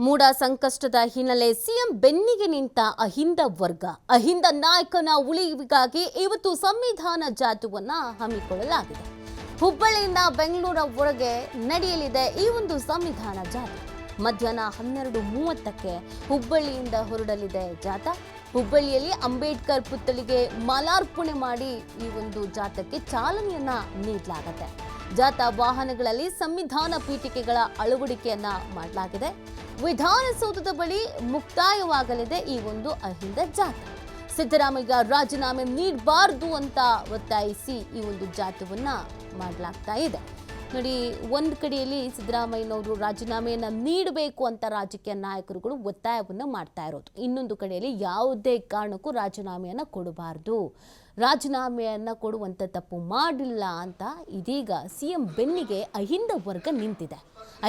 ಮೂಡ ಸಂಕಷ್ಟದ ಹಿನ್ನೆಲೆ ಸಿಎಂ ಬೆನ್ನಿಗೆ ನಿಂತ ಅಹಿಂದ ವರ್ಗ. ಅಹಿಂದ ನಾಯಕನ ಉಳಿವಿಗಾಗಿ ಇವತ್ತು ಸಂವಿಧಾನ ಜಾತುವನ್ನ ಹಮ್ಮಿಕೊಳ್ಳಲಾಗಿದೆ. ಹುಬ್ಬಳ್ಳಿಯಿಂದ ಬೆಂಗಳೂರ ಬೆಂಗಳೂರವರೆಗೆ ನಡೆಯಲಿದೆ ಈ ಒಂದು ಸಂವಿಧಾನ ಜಾಥಾ ಮಧ್ಯಾಹ್ನ ಹನ್ನೆರಡು ಮೂವತ್ತಕ್ಕೆ ಹುಬ್ಬಳ್ಳಿಯಿಂದ ಹೊರಡಲಿದೆ ಜಾಥಾ. ಹುಬ್ಬಳ್ಳಿಯಲ್ಲಿ ಅಂಬೇಡ್ಕರ್ ಪುತ್ಥಳಿಗೆ ಮಾಲಾರ್ಪಣೆ ಮಾಡಿ ಈ ಒಂದು ಜಾಥಾಕ್ಕೆ ಚಾಲನೆಯನ್ನ ನೀಡಲಾಗುತ್ತೆ. ಜಾಥಾ ವಾಹನಗಳಲ್ಲಿ ಸಂವಿಧಾನ ಪೀಠಿಕೆಗಳ ಅಳವಡಿಕೆಯನ್ನ ಮಾಡಲಾಗಿದೆ. ವಿಧಾನಸೌಧದ ಬಳಿ ಮುಕ್ತಾಯವಾಗಲಿದೆ ಈ ಒಂದು ಅಹಿಂದ ಜಾಥಾ. ಸಿದ್ದರಾಮಯ್ಯ ರಾಜೀನಾಮೆ ನೀಡಬಾರದು ಅಂತ ಒತ್ತಾಯಿಸಿ ಈ ಒಂದು ಜಾಥವನ್ನ ಮಾಡಲಾಗ್ತಾ ಇದೆ. ನೋಡಿ, ಒಂದು ಕಡೆಯಲ್ಲಿ ಸಿದ್ದರಾಮಯ್ಯನವರು ರಾಜೀನಾಮೆಯನ್ನು ನೀಡಬೇಕು ಅಂತ ರಾಜಕೀಯ ನಾಯಕರುಗಳು ಒತ್ತಾಯವನ್ನು ಮಾಡ್ತಾ ಇರೋದು. ಇನ್ನೊಂದು ಕಡೆಯಲ್ಲಿ ಯಾವುದೇ ಕಾರಣಕ್ಕೂ ರಾಜೀನಾಮೆಯನ್ನು ಕೊಡಬಾರ್ದು. ರಾಜೀನಾಮೆಯನ್ನು ಕೊಡುವಂಥ ತಪ್ಪು ಮಾಡಿಲ್ಲ ಅಂತ ಇದೀಗ ಸಿ ಎಂ ಬೆನ್ನಿಗೆ ಅಹಿಂದ ವರ್ಗ ನಿಂತಿದೆ.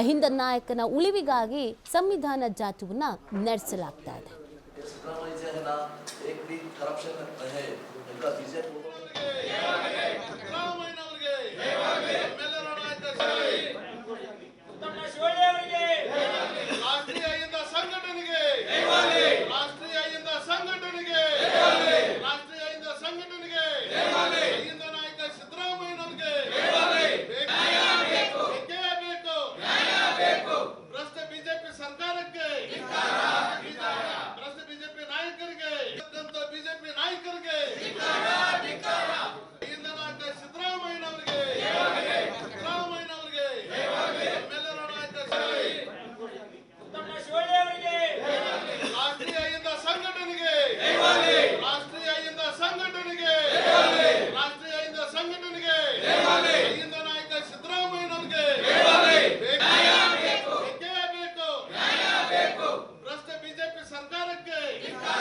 ಅಹಿಂದ ನಾಯಕನ ಉಳಿವಿಗಾಗಿ ಸಂವಿಧಾನ ಜಾತಿವನ್ನು ನಡೆಸಲಾಗ್ತಾ ಇದೆ. Corruption Amen.